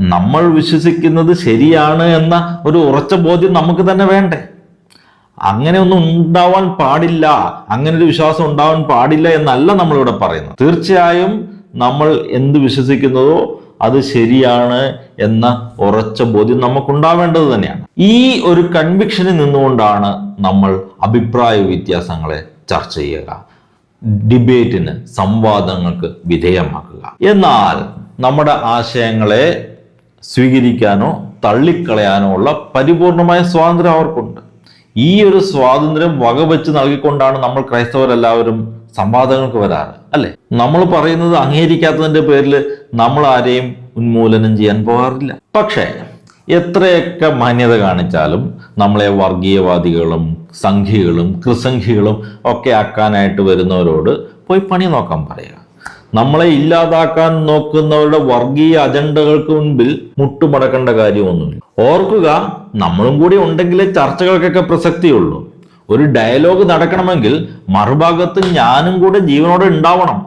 നമ്മൾ വിശ്വസിക്കുന്നത് ശരിയാണ് എന്ന ഒരു ഉറച്ച ബോധ്യം നമുക്ക് തന്നെ വേണ്ടേ? അങ്ങനെ ഒന്നും ഉണ്ടാവാൻ പാടില്ല. അങ്ങനെ ഒരു വിശ്വാസം ഉണ്ടാവാൻ പാടില്ല എന്നല്ല നമ്മളിവിടെ പറയുന്നത്. തീർച്ചയായും നമ്മൾ എന്ത് വിശ്വസിക്കുന്നതോ അത് ശരിയാണ് എന്ന ഉറച്ച ബോധ്യം നമുക്കുണ്ടാവേണ്ടത് തന്നെയാണ്. ഈ ഒരു കൺവിക്ഷനിൽ നിന്നുകൊണ്ടാണ് നമ്മൾ അഭിപ്രായ വ്യത്യാസങ്ങളെ ചർച്ച ചെയ്യുക. ഡിബേറ്റിന് സംവാദങ്ങൾക്ക് വിധേയമാക്കുക. എന്നാൽ നമ്മുടെ ആശയങ്ങളെ സ്വീകരിക്കാനോ തള്ളിക്കളയാനോ ഉള്ള പരിപൂർണമായ സ്വാതന്ത്ര്യം അവർക്കുണ്ട്. ഈ ഒരു സ്വാതന്ത്ര്യം വകവെച്ച് നൽകിക്കൊണ്ടാണ് നമ്മൾ ക്രൈസ്തവരെല്ലാവരും സംവാദങ്ങൾക്ക് വരാറ് അല്ലെ? നമ്മൾ പറയുന്നത് അംഗീകരിക്കാത്തതിന്റെ പേരിൽ നമ്മൾ ആരെയും ഉന്മൂലനം ചെയ്യാൻ പോകാറില്ല. പക്ഷേ എത്രയൊക്കെ മാന്യത കാണിച്ചാലും നമ്മളെ വർഗീയവാദികളും സംഘികളും കൃസംഘികളും ഒക്കെ ആക്കാനായിട്ട് വരുന്നവരോട് പോയി പണി നോക്കാൻ പറയുക. നമ്മളെ ഇല്ലാതാക്കാൻ നോക്കുന്നവരുടെ വർഗീയ അജണ്ടകൾക്ക് മുൻപിൽ മുട്ടുമടക്കേണ്ട കാര്യമൊന്നുമില്ല. ഓർക്കുക നമ്മളും കൂടി ഉണ്ടെങ്കിലേ ചർച്ചകൾക്കൊക്കെ പ്രസക്തിയുള്ളൂ. ഒരു ഡയലോഗ് നടക്കണമെങ്കിൽ മറുഭാഗത്ത് ഞാനും കൂടെ ജീവനോടെ ഉണ്ടാവണം.